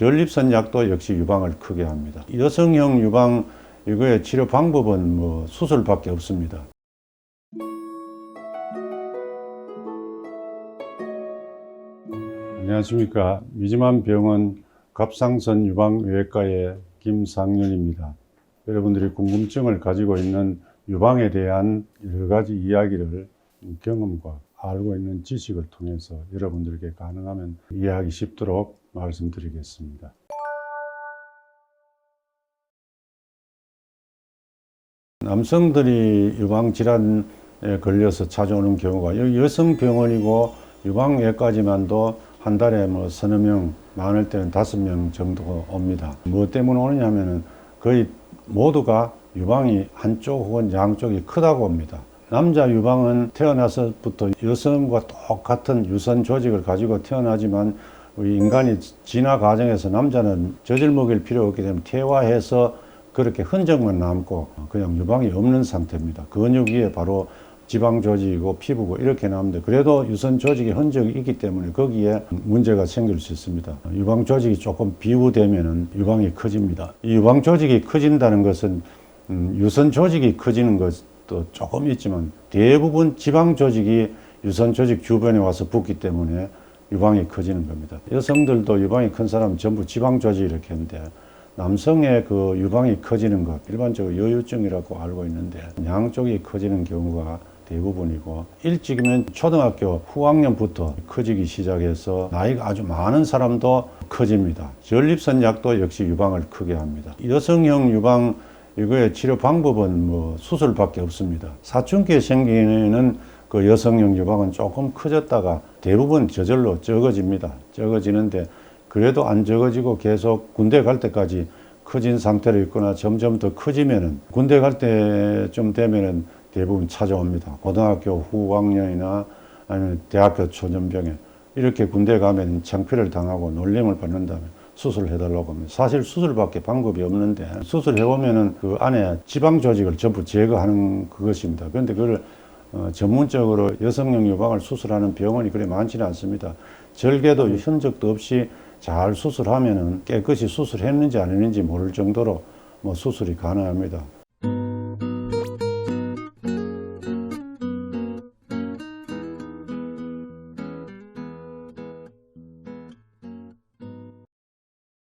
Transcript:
전립선 약도 역시 유방을 크게 합니다. 여성형 유방 이거의 치료 방법은 뭐 수술밖에 없습니다. 안녕하십니까. 미지만 병원 갑상선 유방외과의 김상윤입니다. 여러분들이 궁금증을 가지고 있는 유방에 대한 여러 가지 이야기를 경험과 알고 있는 지식을 통해서 여러분들에게 가능하면 이해하기 쉽도록 말씀드리겠습니다. 남성들이 유방 질환에 걸려서 찾아오는 경우가 여기 여성 병원이고 유방외까지만도 한 달에 뭐 서너 명, 많을 때는 다섯 명 정도 옵니다. 뭐 때문에 오느냐면은 거의 모두가 유방이 한쪽 혹은 양쪽이 크다고 옵니다. 남자 유방은 태어나서부터 여성과 똑같은 유선 조직을 가지고 태어나지만 우리 인간이 진화 과정에서 남자는 젖을 먹일 필요 없기 때문에 퇴화해서 그렇게 흔적만 남고 그냥 유방이 없는 상태입니다. 근육 위에 바로 지방 조직이고 피부고 이렇게 나오는데 그래도 유선 조직의 흔적이 있기 때문에 거기에 문제가 생길 수 있습니다. 유방 조직이 조금 비우되면은 유방이 커집니다. 이 유방 조직이 커진다는 것은 음, 유선 조직이 커지는 것도 조금 있지만 대부분 지방 조직이 유선 조직 주변에 와서 붙기 때문에 유방이 커지는 겁니다. 여성들도 유방이 큰 사람은 전부 지방 조직이 이렇게 있는데 남성의 그 유방이 커지는 것 일반적으로 여유증이라고 알고 있는데 양쪽이 커지는 경우가 대부분이고 일찍이면 초등학교 후학년부터 커지기 시작해서 나이가 아주 많은 사람도 커집니다. 전립선 약도 역시 유방을 크게 합니다. 여성형 유방 이거의 치료 방법은 뭐 수술밖에 없습니다. 사춘기에 생기는 그 여성형 유방은 조금 커졌다가 대부분 저절로 적어집니다. 적어지는데 그래도 안 적어지고 계속 군대 갈 때까지 커진 상태로 있거나 점점 더 커지면은 군대 갈 때쯤 되면은 대부분 찾아옵니다. 고등학교 후학년이나 아니면 대학교 초년병에 이렇게 군대 가면 창피를 당하고 놀림을 받는다면 수술해달라고 합니다. 사실 수술밖에 방법이 없는데 수술해보면은 그 안에 지방 조직을 전부 제거하는 그것입니다. 그런데 그걸 어, 전문적으로 여성용 유방을 수술하는 병원이 그래 많지는 않습니다. 절개도 흔적도 없이 잘 수술하면은 깨끗이 수술했는지 안 했는지 모를 정도로 뭐 수술이 가능합니다.